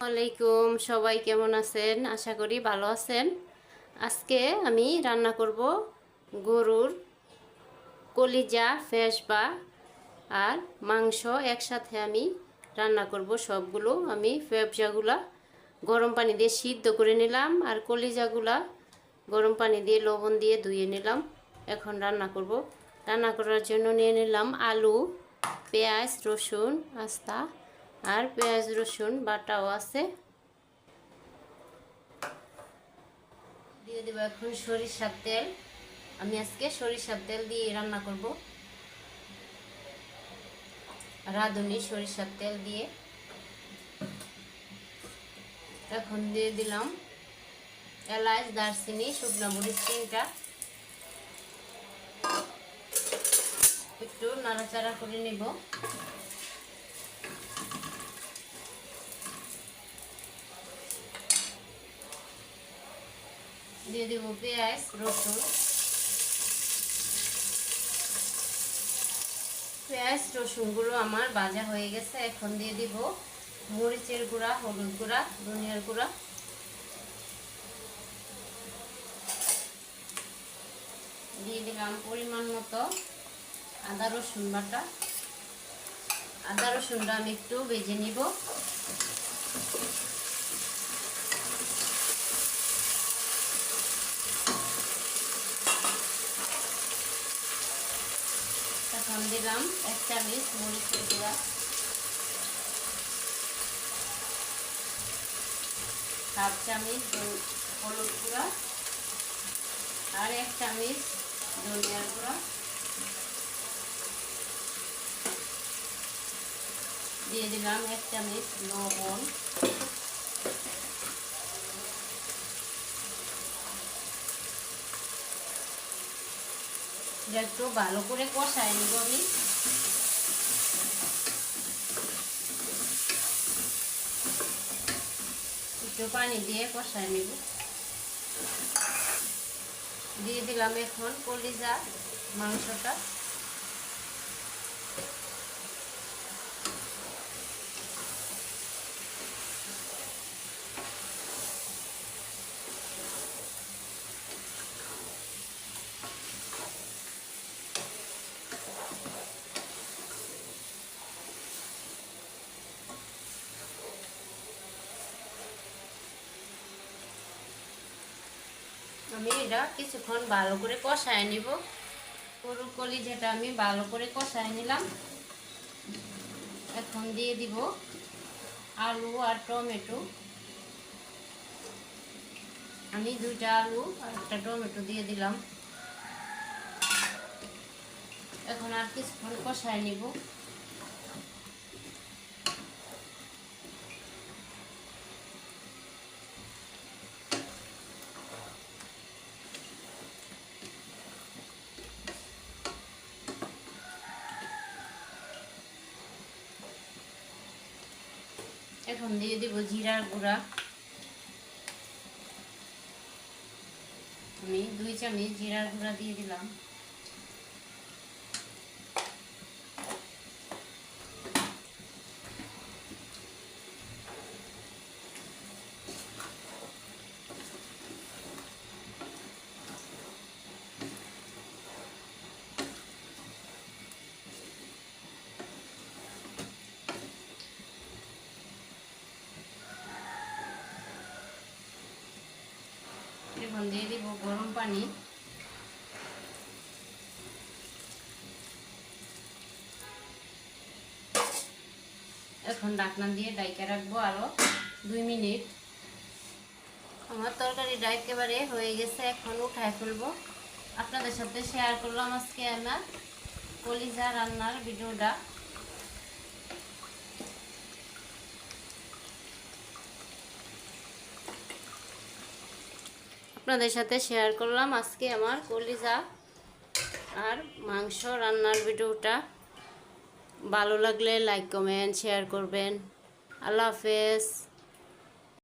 আলাইকুম সবাই কেমন আছেন? আশা করি ভালো আছেন। আজকে আমি রান্না করব গরুর কলিজা, ফেসবা আর মাংস। একসাথে আমি রান্না করব সবগুলো। আমি ফেবজাগুলা গরম পানি দিয়ে সিদ্ধ করে নিলাম আর কলিজাগুলা গরম পানি দিয়ে লবণ দিয়ে ধুয়ে নিলাম। এখন রান্না করব। রান্না করার জন্য নিয়ে নিলাম আলু, পেঁয়াজ, রসুন, আস্তা আর পেঁয়াজ, রসুন, বাটাও আছে। দিয়ে দেবো এখন সরিষার তেল। আমি আজকে সরিষার তেল দিয়ে রান্না করব। রাঁধুনি সরিষার তেল দিয়ে। এখন দিয়ে দিলাম এলাচ, দারচিনি, শুকনো মরিচ তিনটা। একটু নাড়াচাড়া করে নেব। দিয়ে দেব পেঁয়াজ, রসুন। পেঁয়াজ, রসুনগুলো আমার ভাজা হয়ে গেছে, এখন দিয়ে দিব মরিচের গুঁড়া, হলুদ গুঁড়া, ধনিয়ার গুঁড়া। দিয়ে দিলাম পরিমাণ মতো আদা, রসুন বাটা। আদা, রসুনটা আমি একটু ভেজে নিব। এখন দিলাম এক চামচ মরিচের গুঁড়া। হাফ চামচ হলুদ গুঁড়া আর এক চামচ ধনিয়ার গুঁড়া। দিয়ে দিলাম এক চামচ লবণ। একটু ভালো করে কষাই নিব আমি। একটু পানি দিয়ে কষাই নিব। দিয়ে দিলাম এখন কলিজা, মাংসটা। আমি এটা কিছুক্ষণ ভালো করে কষায় নিব। গরুর কলি যেটা আমি ভালো করে কষায় নিলাম। এখন দিয়ে দিব আলু আর টমেটো। আমি দুইটা আলু আর একটা টমেটো দিয়ে দিলাম এখন আর কিছুক্ষণ কষায় নিব। এখন দিয়ে দিব জিরার গুঁড়া। আমি দুই চামচ জিরার গুঁড়া দিয়ে দিলাম। এখন দিয়ে দিব গরম পানি। এখন ডাকনা দিয়ে ডাইকে রাখব আরও দুই মিনিট। আমার তরকারিটা একেবারে হয়ে গেছে, এখন উঠায় ফেলব। আপনাদের সাথে শেয়ার করলাম আজকে আমার কলিজা রান্নার ভিডিওটা। আপনাদের সাথে শেয়ার করলাম আজকে আমার কলিজা আর মাংস রান্নার ভিডিওটা। ভালো লাগলে লাইক কমেন্ট শেয়ার করবেন। আল্লাহ হাফেজ।